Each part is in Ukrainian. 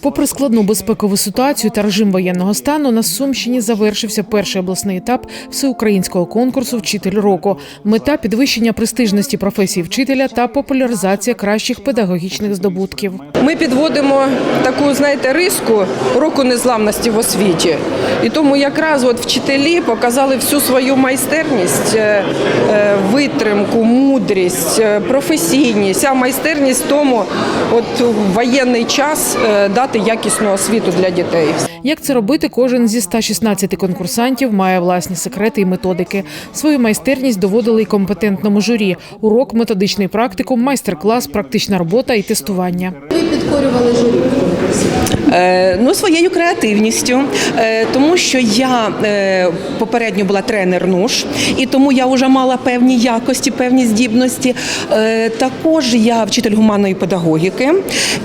Попри складну безпекову ситуацію та режим воєнного стану, на Сумщині завершився перший обласний етап всеукраїнського конкурсу Вчитель року. Мета підвищення престижності професії вчителя та популяризація кращих педагогічних здобутків. Ми підводимо таку, знаєте, риску року незламності в освіті. І тому якраз от вчителі показали всю свою майстерність, е, е, витримку, мудрість, е, професійність. Ця майстерність в тому, от воєнний час е, дати якісну освіту для дітей. Як це робити, кожен зі 116 конкурсантів має власні секрети і методики. Свою майстерність доводили й компетентному журі. Урок, методичний практикум, майстер-клас, практична робота і тестування. Ви підкорювали журі Ну, своєю креативністю, е, тому що я е, попередньо була тренер НУШ, і тому я вже мала певні якості, певні здібності. Е, Також я вчитель гуманної педагогіки,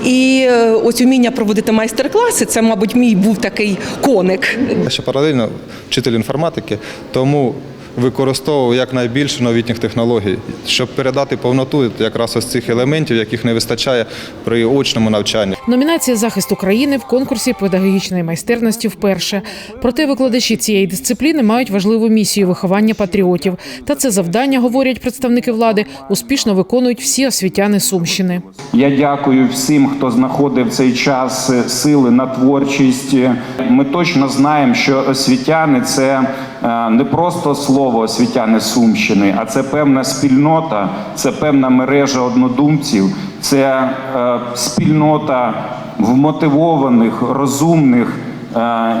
і е, ось уміння проводити майстер-класи, це, мабуть, мій був такий коник. Я ще паралельно вчитель інформатики, тому використовував якнайбільше новітніх технологій, щоб передати повноту якраз ось цих елементів, яких не вистачає при очному навчанні. Номінація захист України в конкурсі педагогічної майстерності вперше. Проте викладачі цієї дисципліни мають важливу місію виховання патріотів. Та це завдання, говорять представники влади, успішно виконують всі освітяни Сумщини. Я дякую всім, хто знаходив цей час е, сили на творчість. Ми точно знаємо, що освітяни це е, не просто слово освітяни Сумщини, а це певна спільнота, це певна мережа однодумців, це е, спільнота вмотивованих, розумних. е,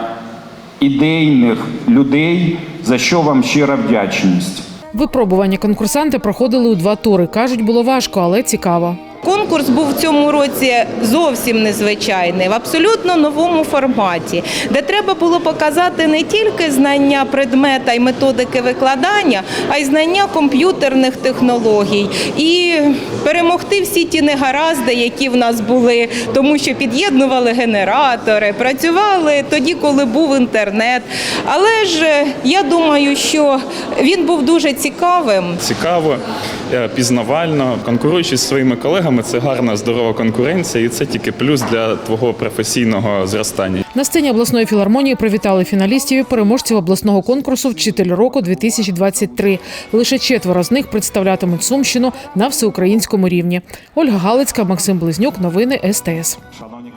Ідейних людей, за що вам щира вдячність. Випробування конкурсанти проходили у два тури. кажуть, було важко, але цікаво. Конкурс був в цьому році зовсім незвичайний, в абсолютно новому форматі, де треба було показати не тільки знання предмета і методики викладання, а й знання комп'ютерних технологій і перемогти всі ті негаразди, які в нас були, тому що під'єднували генератори, працювали тоді, коли був інтернет. Але ж е, я думаю, що він був дуже цікавим. цікаво, е, пізнавально. Конкуруючи зі своїми колегами, це гарна здорова конкуренція, і це тільки плюс для твого професійного зростання. На сцені обласної філармонії привітали фіналістів і переможців обласного конкурсу Вчитель року 2023 Лише четверо з них представлятимуть Сумщину на всеукраїнському рівні. Ольга Галицька, Максим Близнюк. Новини СТС. Шановні